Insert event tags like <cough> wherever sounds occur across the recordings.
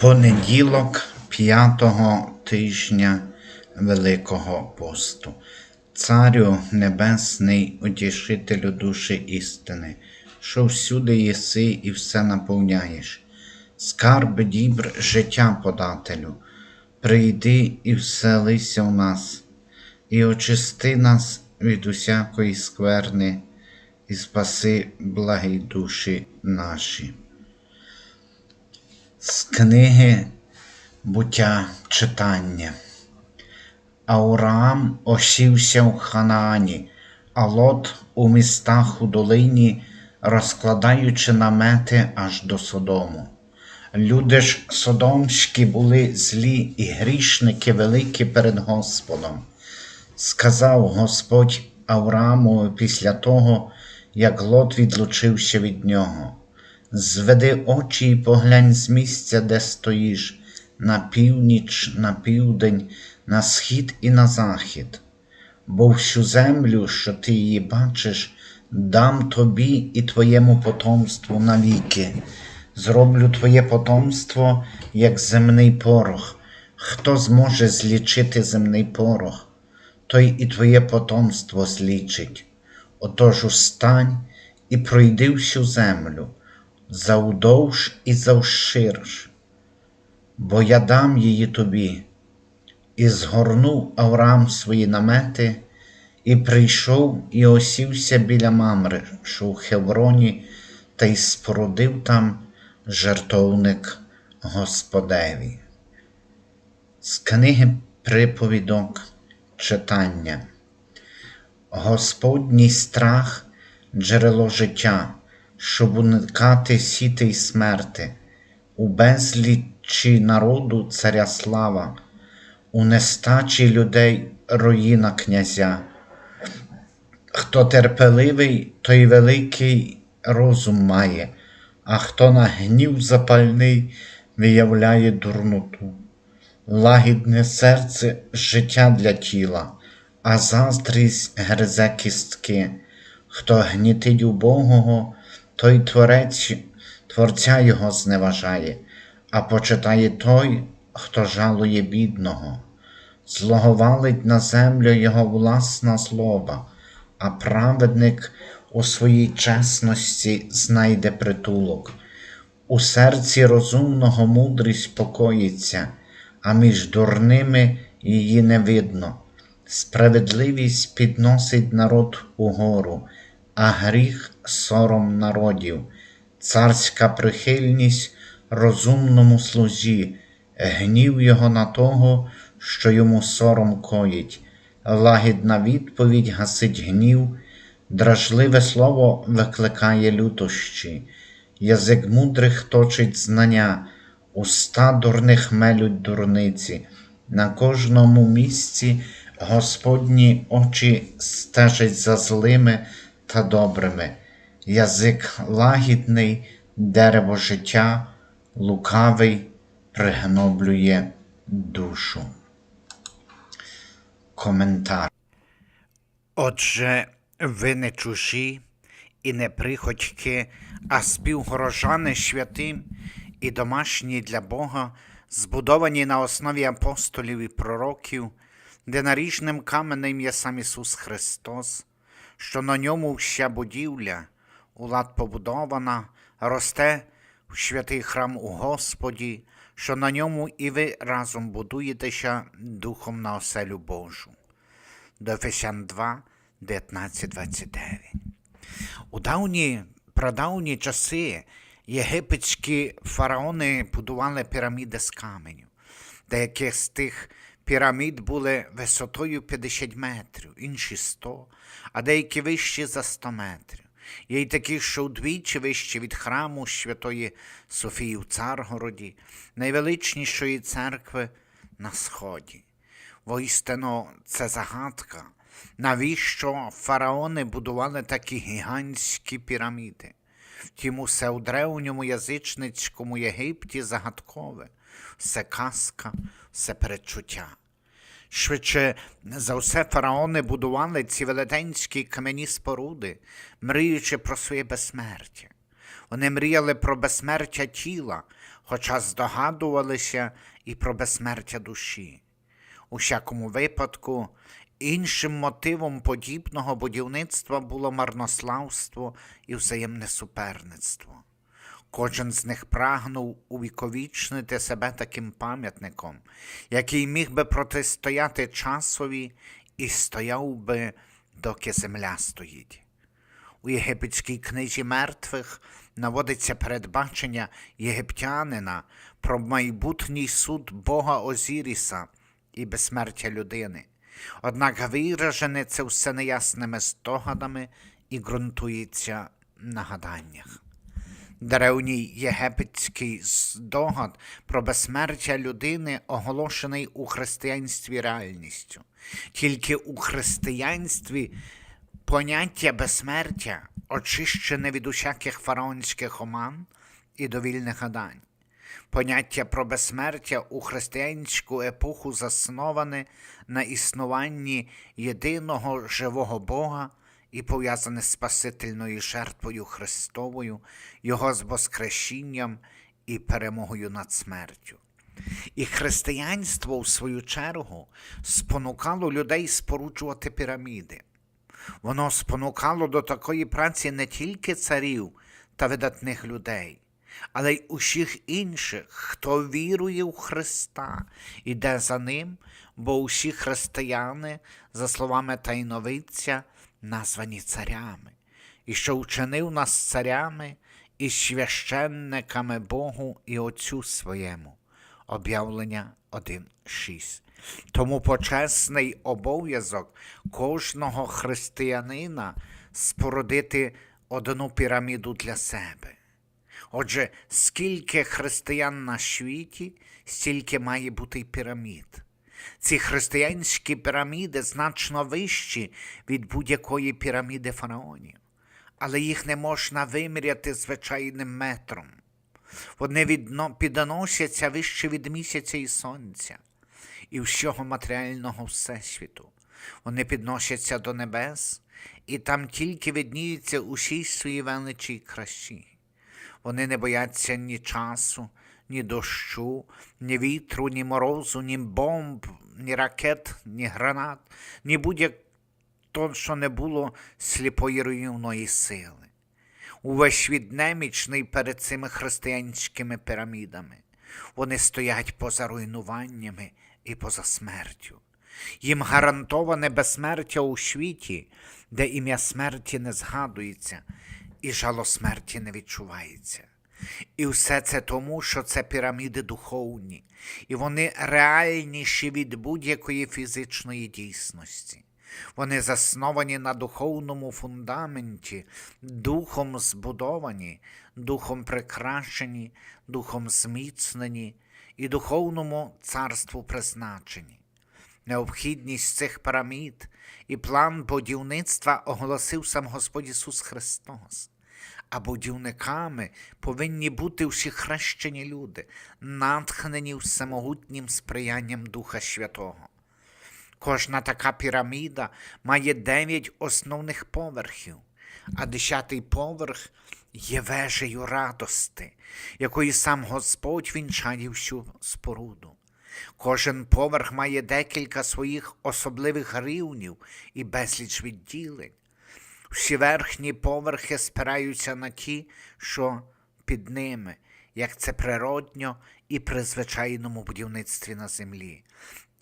Понеділок п'ятого тижня Великого посту. Царю Небесний, утішителю душі істини, що всюди єси і все наповняєш, скарби дібр життя подателю, прийди і вселися в нас, і очисти нас від усякої скверни, і спаси благі душі наші. З книги буття читання. Аурам осівся в Ханаані, а Лот у містах у долині, розкладаючи намети аж до Содому. Люди ж содомські були злі і грішники великі перед Господом. Сказав Господь Аврааму після того, як Лот відлучився від нього. Зведи очі і поглянь з місця, де стоїш, на північ, на південь, на схід і на захід, бо всю землю, що ти її бачиш, дам тобі і твоєму потомству навіки. Зроблю твоє потомство, як земний порох. Хто зможе злічити земний порох, той і твоє потомство злічить. Отож устань і пройди всю землю завдовж і завширш, бо я дам її тобі. І згорнув Авраам свої намети, і прийшов і осівся біля Мамри, що в Хевроні, та й спорудив там жертовник Господеві. З книги приповідок читання. Господній страх джерело життя щоб уникати сіти й смерти, у безлічі народу царя слава, у нестачі людей руїна князя. Хто терпеливий, той великий розум має, а хто на гнів запальний виявляє дурноту. Лагідне серце життя для тіла, а заздрість гризе кістки. Хто гнітить убогого, той творець, Творця його зневажає, а почитає той, хто жалує бідного, злоговалить на землю його власна злоба, а праведник у своїй чесності знайде притулок. У серці розумного мудрість покоїться, а між дурними її не видно. Справедливість підносить народ угору, а гріх сором народів, царська прихильність розумному слузі, гнів його на того, що йому сором коїть, лагідна відповідь гасить гнів, дражливе слово викликає лютощі, язик мудрих точить знання, уста дурних мелють дурниці, на кожному місці Господні очі стежать за злими та добрими, язик лагідний, дерево життя, лукавий пригноблює душу. Коментар. Отже, ви не чужі і не приходьки, а співгорожани святим і домашні для Бога, збудовані на основі апостолів і пророків, де наріжним каменем є сам Ісус Христос, що на ньому вся будівля, у лад побудована, росте в святий храм у Господі, що на ньому і ви разом будуєтеся Духом на оселю Божу. До Ефесян 2, 19, 29. У давні прадавні часи єгипетські фараони будували піраміди з каменю. Деякі з тих пірамід були висотою 50 метрів, інші 100, а деякі вищі за 100 метрів. Є й такі, що удвічі вищі від храму Святої Софії в Царгороді, найвеличнішої церкви на Сході. Воістину, це загадка, навіщо фараони будували такі гігантські піраміди. Втім, усе у древньому язичницькому Єгипті загадкове, все казка, все передчуття. Швидше за все фараони будували ці велетенські кам'яні споруди, мріючи про своє безсмертя. Вони мріяли про безсмертя тіла, хоча здогадувалися і про безсмертя душі. У всякому випадку, іншим мотивом подібного будівництва було марнославство і взаємне суперництво. Кожен з них прагнув увіковічнити себе таким пам'ятником, який міг би протистояти часові і стояв би, доки земля стоїть. У єгипетській книзі мертвих наводиться передбачення єгиптянина про майбутній суд Бога Озіріса і безсмертя людини. Однак виражене це все неясними здогадами і ґрунтується на гаданнях. Древній єгипетський здогад про безсмертя людини оголошений у християнстві реальністю. Тільки у християнстві поняття безсмертя очищене від усяких фараонських оман і довільних гадань. Поняття про безсмертя у християнську епоху засноване на існуванні єдиного живого Бога і пов'язане з Спасительною жертвою Христовою, Його з воскресінням і перемогою над смертю. І християнство, в свою чергу, спонукало людей споруджувати піраміди. Воно спонукало до такої праці не тільки царів та видатних людей, але й усіх інших, хто вірує в Христа, іде за ним, бо усі християни, за словами тайновиця, названі царями, і що вчинив нас царями і священниками Богу і Отцю своєму. Об'явлення 1.6. Тому почесний обов'язок кожного християнина спорудити одну піраміду для себе. Отже, скільки християн на світі, стільки має бути й пірамід. Ці християнські піраміди значно вищі від будь-якої піраміди фараонів, але їх не можна виміряти звичайним метром. Вони відно, підносяться вище від місяця і сонця і всього матеріального всесвіту. Вони підносяться до небес, і там тільки видніються усі свої величі й красі. Вони не бояться ні часу, ні дощу, ні вітру, ні морозу, ні бомб, ні ракет, ні гранат, ні будь-як то, що не було сліпої руйнівної сили. Увесь світ немічний перед цими християнськими пірамідами. Вони стоять поза руйнуваннями і поза смертю. Їм гарантоване безсмертя у світі, де ім'я смерті не згадується, і жало смерті не відчувається. І все це тому, що це піраміди духовні, і вони реальніші від будь-якої фізичної дійсності. Вони засновані на духовному фундаменті, духом збудовані, духом прикрашені, духом зміцнені і духовному царству призначені. Необхідність цих пірамід і план будівництва оголосив сам Господь Ісус Христос. А будівниками повинні бути всі хрещені люди, натхнені всемогутнім сприянням Духа Святого. Кожна така піраміда має дев'ять основних поверхів, а десятий поверх є вежею радости, якою сам Господь вінчає всю споруду. Кожен поверх має декілька своїх особливих рівнів і безліч відділень. Всі верхні поверхи спираються на ті, що під ними, як це природньо і при звичайному будівництві на землі.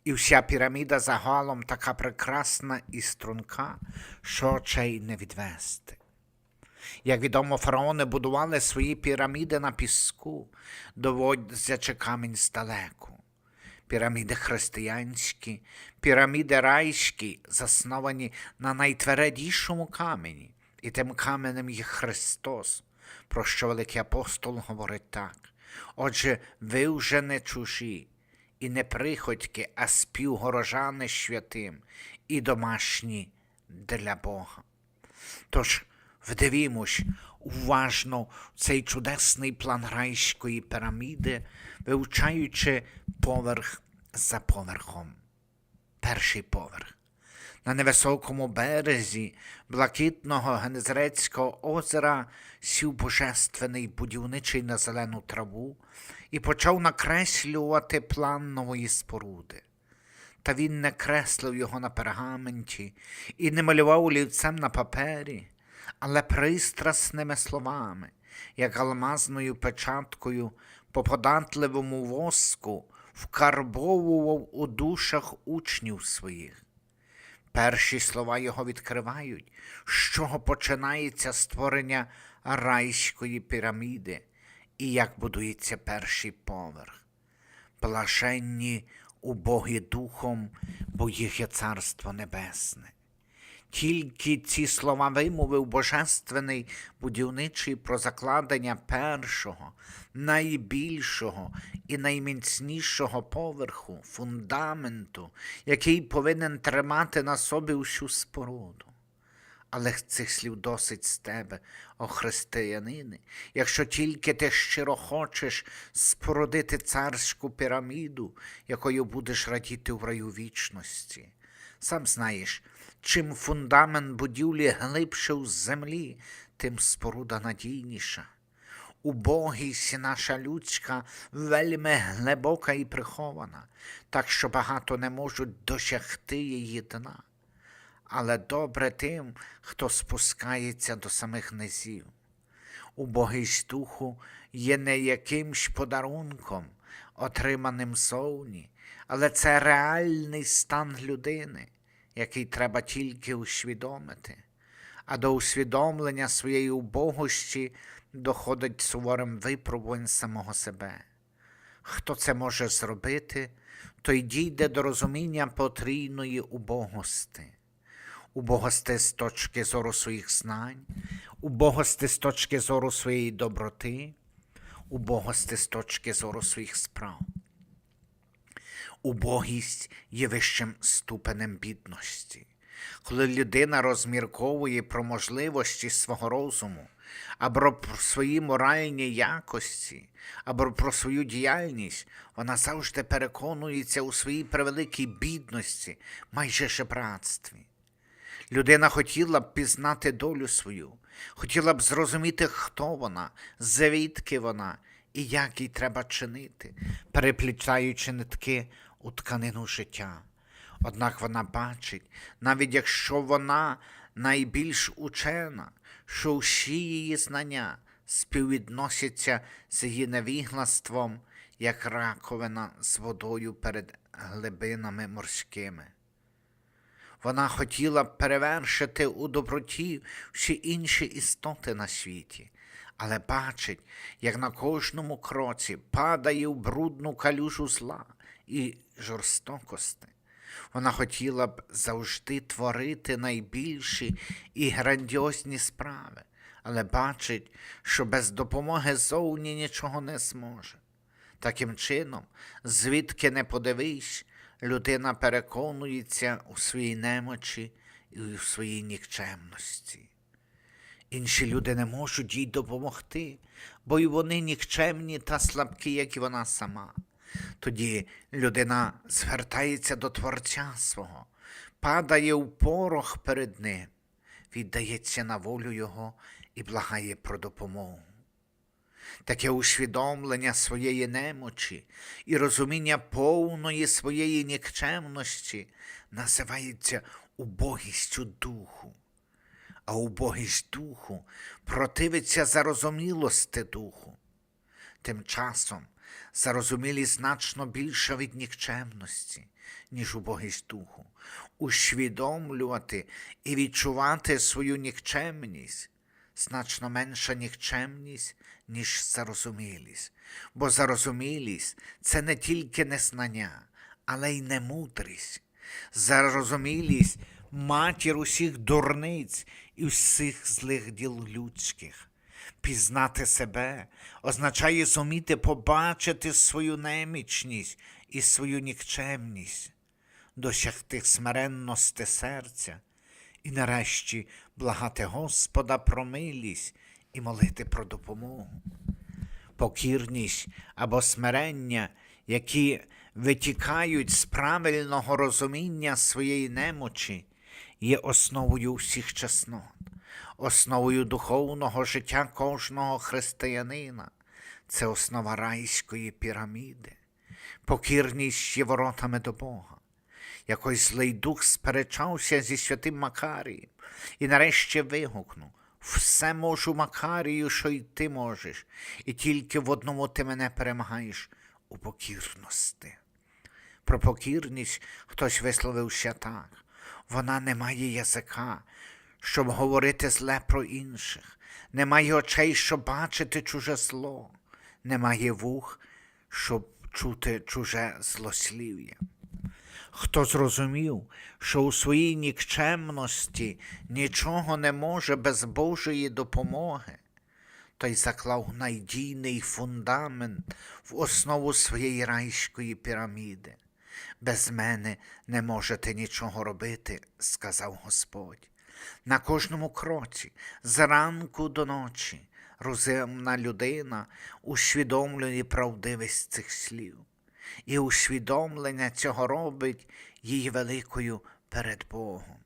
І вся піраміда загалом така прекрасна і струнка, що очей не відвести. Як відомо, фараони будували свої піраміди на піску, доводячи камінь здалеку. Піраміди християнські, піраміди райські, засновані на найтвердішому камені, і тим каменем є Христос, про що великий апостол говорить так. Отже, ви вже не чужі, і не приходьки, а співгорожани святим, і домашні для Бога. Тож вдивімось уважно цей чудесний план райської піраміди, вивчаючи поверх за поверхом. Перший поверх. На невисокому березі блакитного Генезрецького озера сів божественний будівничий на зелену траву і почав накреслювати план нової споруди. Та він не креслив його на пергаменті і не малював олівцем на папері, але пристрасними словами, як алмазною печаткою по податливому воску вкарбовував у душах учнів своїх. Перші слова його відкривають, з чого починається створення райської піраміди і як будується перший поверх. Блаженні убогі духом, бо їх є царство небесне. Тільки ці слова вимовив божественний будівничий про закладення першого, найбільшого і найміцнішого поверху, фундаменту, який повинен тримати на собі всю споруду. Але цих слів досить з тебе, о християнине, якщо тільки ти щиро хочеш спорудити царську піраміду, якою будеш радіти в раю вічності. Сам знаєш, чим фундамент будівлі глибше у землі, тим споруда надійніша. Убогість наша людська вельми глибока і прихована, так що багато не можуть досягти її дна але добре тим, хто спускається до самих низів. Убогість духу є не якимсь подарунком, отриманим зовні, але це реальний стан людини, який треба тільки усвідомити. А до усвідомлення своєї убогості доходить суворим випробувань самого себе. Хто це може зробити, той дійде до розуміння потрійної убогости убогости з точки зору своїх знань, убогости з точки зору своєї доброти, убогости з точки зору своїх справ. Убогість є вищим ступенем бідності. Коли людина розмірковує про можливості свого розуму, або про свої моральні якості, або про свою діяльність, вона завжди переконується у своїй превеликій бідності, майже жебратстві. Людина хотіла б пізнати долю свою, хотіла б зрозуміти, хто вона, звідки вона і як їй треба чинити, переплітаючи нитки у тканину життя. Однак вона бачить, навіть якщо вона найбільш учена, що всі її знання співвідносяться з її невіглаством, як раковина з водою перед глибинами морськими. Вона хотіла перевершити у доброті всі інші істоти на світі, але бачить, як на кожному кроці падає в брудну калюжу зла і жорстокости. Вона хотіла б завжди творити найбільші і грандіозні справи, але бачить, що без допомоги зовні нічого не зможе. Таким чином, звідки не подивись, людина переконується у своїй немочі і у своїй нікчемності. Інші люди не можуть їй допомогти, бо й вони нікчемні та слабкі, як і вона сама. Тоді людина звертається до Творця свого, падає у порох перед ним, віддається на волю Його і благає про допомогу. Таке усвідомлення своєї немочі і розуміння повної своєї нікчемності називається убогістю духу, а убогість духу противиться зарозумілости духу. Тим часом зарозумілість значно більша від нікчемності, ніж убогість духу, усвідомлювати і відчувати свою нікчемність значно менша нікчемність, ніж зарозумілість. Бо зарозумілість це не тільки незнання, але й немудрість. Зарозумілість матір усіх дурниць і всіх злих діл людських. Пізнати себе означає зуміти побачити свою немічність і свою нікчемність, досягти смиренності серця і нарешті благати Господа про милість і молити про допомогу. Покірність або смирення, які витікають з правильного розуміння своєї немочі, є основою всіх чеснот, основою духовного життя кожного християнина. Це основа райської піраміди. Покірність є воротами до Бога. Якось злий дух сперечався зі святим Макарієм і нарешті вигукнув все можу, Макарію, що й ти можеш, і тільки в одному ти мене перемагаєш у покірності. Про покірність хтось висловився так. Вона не має язика, щоб говорити зле про інших, не має очей, щоб бачити чуже зло, не має вух, щоб чути чуже злослів'я. Хто зрозумів, що у своїй нікчемності нічого не може без Божої допомоги, той заклав надійний фундамент в основу своєї райської піраміди. Без мене не можете нічого робити, сказав Господь. На кожному кроці, зранку до ночі, розумна людина усвідомлює правдивість цих слів, і усвідомлення цього робить її великою перед Богом.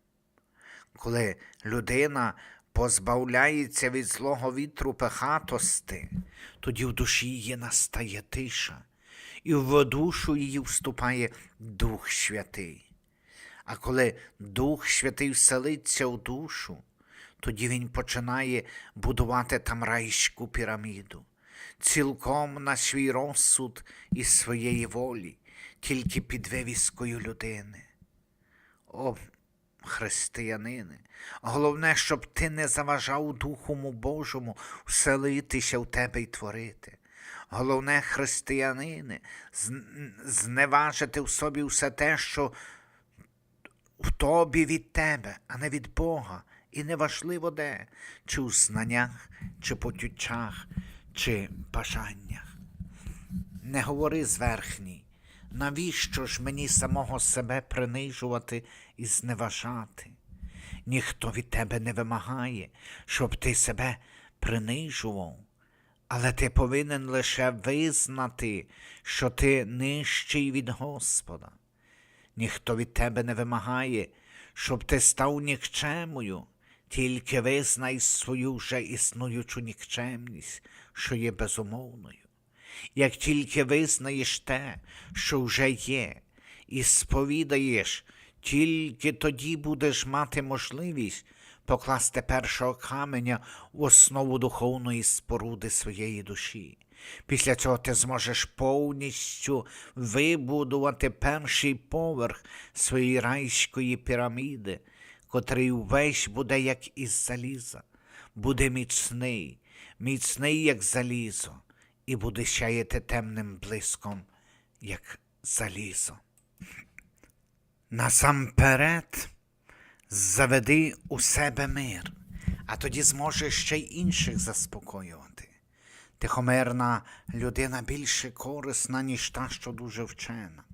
Коли людина позбавляється від злого вітру пехатости, тоді в душі її настає тиша, і в душу її вступає Дух Святий. А коли Дух Святий вселиться в душу, тоді він починає будувати там райську піраміду, цілком на свій розсуд і своєї волі, тільки під вивіскою людини. О, християнине, головне, щоб ти не заважав Духому Божому вселитися в тебе й творити. Головне, християнине, зневажити в собі все те, що в тобі від тебе, а не від Бога. І неважливо де, чи у знаннях, чи потючах, чи бажаннях. Не говори зверхній, навіщо ж мені самого себе принижувати і зневажати? Ніхто від тебе не вимагає, щоб ти себе принижував, але ти повинен лише визнати, що ти нижчий від Господа. Ніхто від тебе не вимагає, щоб ти став нікчемою, тільки визнай свою вже існуючу нікчемність, що є безумовною. Як тільки визнаєш те, що вже є, і сповідаєш, тільки тоді будеш мати можливість покласти першого каменя в основу духовної споруди своєї душі. Після цього ти зможеш повністю вибудувати перший поверх своєї райської піраміди, котрий увесь буде як із заліза, буде міцний, міцний, як залізо, і буде сяяти темним блиском, як залізо. <laughs> Насамперед заведи у себе мир, а тоді зможеш ще й інших заспокоювати. Тихомирна людина більше корисна, ніж та, що дуже вчена.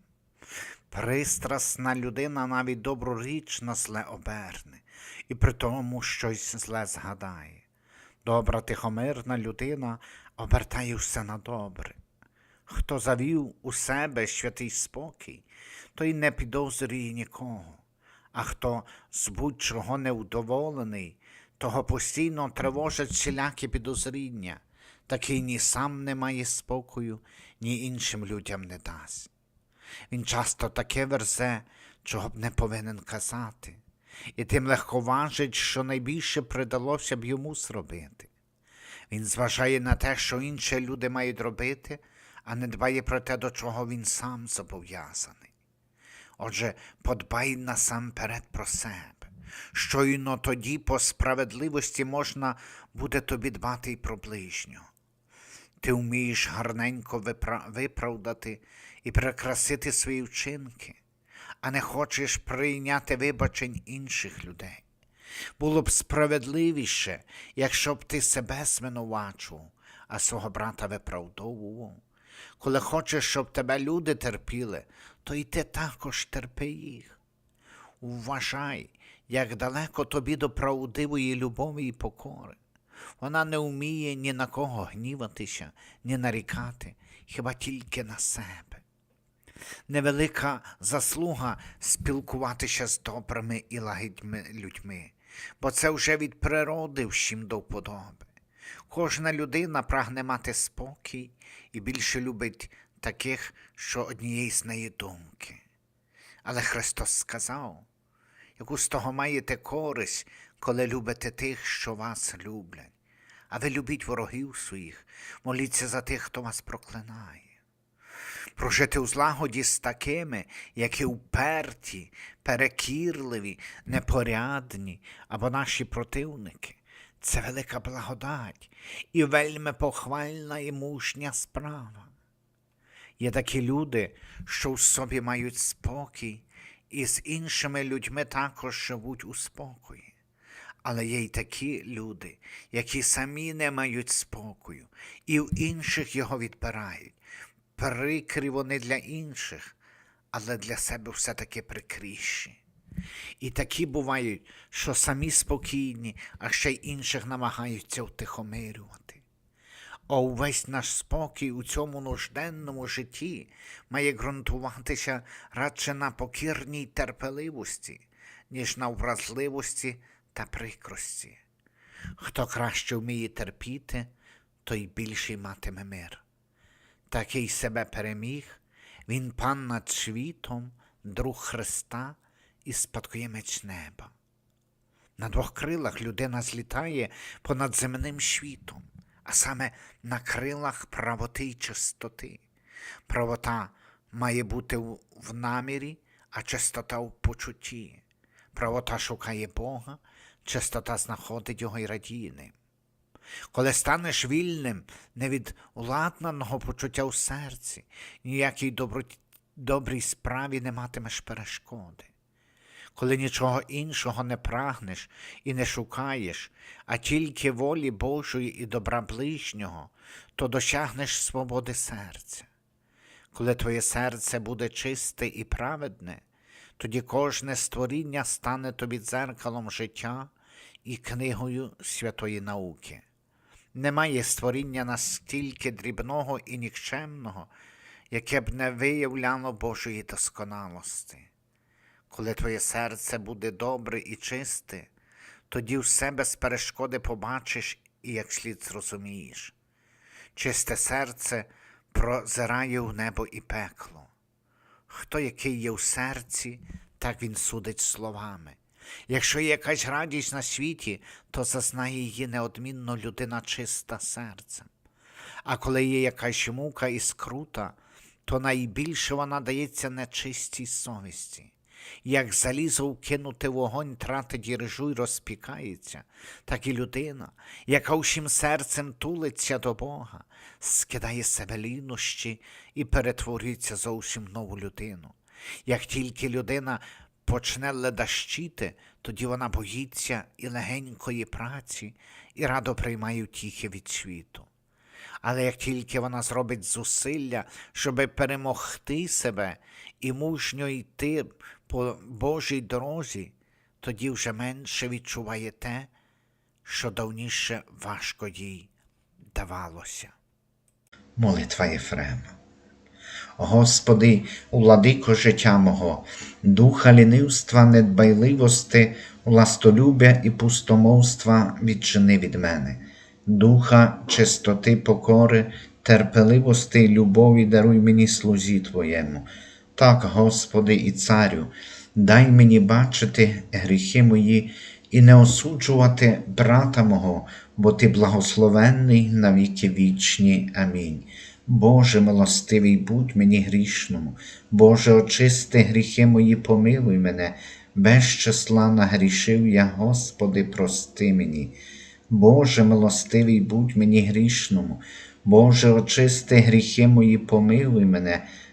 Пристрасна людина навіть добру річ на зле оберне, і при тому щось зле згадає. Добра тихомирна людина обертає все на добре. Хто завів у себе святий спокій, той не підозрює нікого, а хто з будь-чого невдоволений, того постійно тривожать всілякі підозріння, такий ні сам не має спокою, ні іншим людям не дасть. Він часто таке верзе, чого б не повинен казати, і тим легковажить, що найбільше придалося б йому зробити. Він зважає на те, що інші люди мають робити, а не дбає про те, до чого він сам зобов'язаний. Отже, подбай насамперед про себе. Щойно тоді по справедливості можна буде тобі дбати й про ближнього. Ти вмієш гарненько випра- виправдати і прикрасити свої вчинки, а не хочеш прийняти вибачень інших людей. Було б справедливіше, якщо б ти себе звинувачував, а свого брата виправдовував. Коли хочеш, щоб тебе люди терпіли, то й ти також терпи їх. Вважай, як далеко тобі до правдивої любові і покори. Вона не вміє ні на кого гніватися, ні нарікати, хіба тільки на себе. невелика заслуга спілкуватися з добрими і лагідними людьми, бо це вже від природи всім до вподоби. Кожна людина прагне мати спокій і більше любить таких, що однієї з неї думки. Але Христос сказав, яку з того маєте користь, коли любите тих, що вас люблять. А ви любіть ворогів своїх, моліться за тих, хто вас проклинає. Прожити у злагоді з такими, які уперті, перекірливі, непорядні або наші противники. Це велика благодать і вельми похвальна і мужня справа. Є такі люди, що в собі мають спокій, і з іншими людьми також живуть у спокої. Але є й такі люди, які самі не мають спокою, і в інших його відбирають. Прикрі вони для інших, але для себе все-таки прикріші. І такі бувають, що самі спокійні, а ще й інших намагаються втихомирювати. А увесь наш спокій у цьому нужденному житті має ґрунтуватися радше на покірній терпеливості, ніж на вразливості та прикрості. Хто краще вміє терпіти, той більший матиме мир. Такий себе переміг, він пан над світом, друг Христа і спадкоємець неба. На двох крилах людина злітає понад земним світом, а саме на крилах правоти й чистоти. Правота має бути в намірі, а чистота в почутті. Правота шукає Бога, чистота знаходить його і радіє ним. Коли станеш вільним не від уладнаного почуття у серці, ніякій добрій справі не матимеш перешкоди. Коли нічого іншого не прагнеш і не шукаєш, а тільки волі Божої і добра ближнього, то досягнеш свободи серця. Коли твоє серце буде чисте і праведне, тоді кожне створіння стане тобі дзеркалом життя і книгою святої науки. Немає створіння настільки дрібного і нікчемного, яке б не виявляло Божої досконалості. Коли твоє серце буде добре і чисте, тоді все без перешкоди побачиш і як слід зрозумієш. Чисте серце прозирає у небо і пекло. Хто який є у серці, так він судить словами. Якщо є якась радість на світі, то зазнає її неодмінно людина чиста серцем. А коли є якась мука і скрута, то найбільше вона дається нечистій совісті. Як залізо вкинути вогонь тратить іржу й розпікається, так і людина, яка усім серцем тулиться до Бога, скидає себе лінощі і перетворюється зовсім нову людину. Як тільки людина почне ледащити, тоді вона боїться і легенької праці, і радо приймає втіхи від світу. Але як тільки вона зробить зусилля, щоби перемогти себе і мужньо йти по Божій дорозі, тоді вже менше відчуває те, що давніше важко їй давалося. Молитва Єфрема. Господи, владико життя мого, духа лінивства, недбайливости, властолюбя і пустомовства відчини від мене, духа чистоти покори, терпеливости й любові даруй мені слузі Твоєму. Так, Господи і Царю, дай мені бачити гріхи мої і не осуджувати брата мого, бо Ти благословенний на віки вічні. Амінь. Боже милостивий, будь мені грішному, Боже, очисти гріхи мої, помилуй мене, без числа нагрішив я, Господи, прости мені. Боже милостивий, будь мені грішному, Боже, очисти гріхи мої, помилуй мене,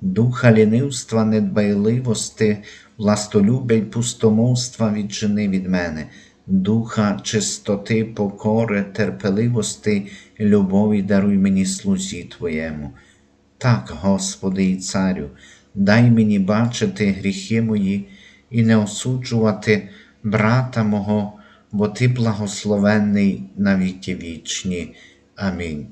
духа лінивства, недбайливости, властолюбя й пустомовства віджени від мене, духа чистоти, покори, терпеливости, любові даруй мені слузі Твоєму. Так, Господи і Царю, дай мені бачити гріхи мої і не осуджувати брата мого, бо Ти благословенний на віки вічні. Амінь.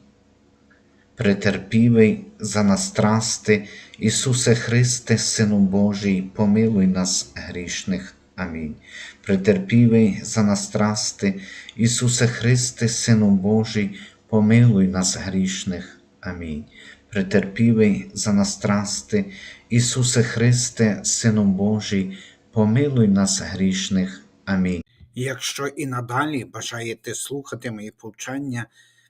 Претерпівий за нас страсти, Ісусе Христе, Сину Божий, помилуй нас грішних. Амінь. Претерпівий за нас страсти, Ісусе Христе, Сину Божий, помилуй нас грішних. Амінь. Претерпівий за нас страсти, Ісусе Христе, Сину Божий, помилуй нас грішних. Амінь. Якщо і надалі бажаєте слухати мої повчання,